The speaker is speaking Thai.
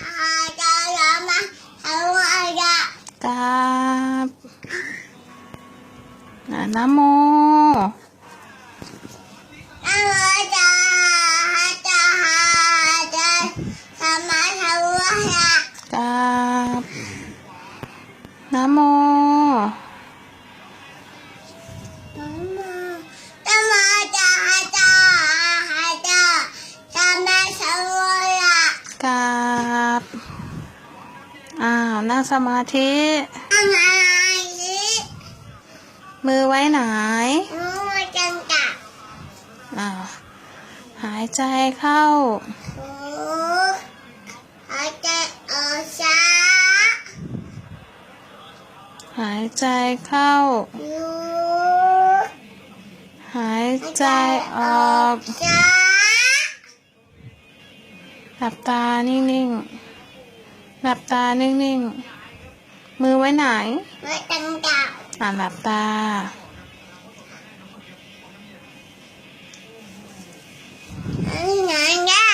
ครับนะโมนะโม อ้าว นั่งสมาธิอะไรมือไว้ไหนรู้จังกะอ้าว หายใจเข้า หายใจออกช้า หายใจเข้า หายใจออกช้าหลับตานิ่งๆ หลับตานิ่งๆ มือไว้ไหนไม่จังกะอ่าหลับตาไ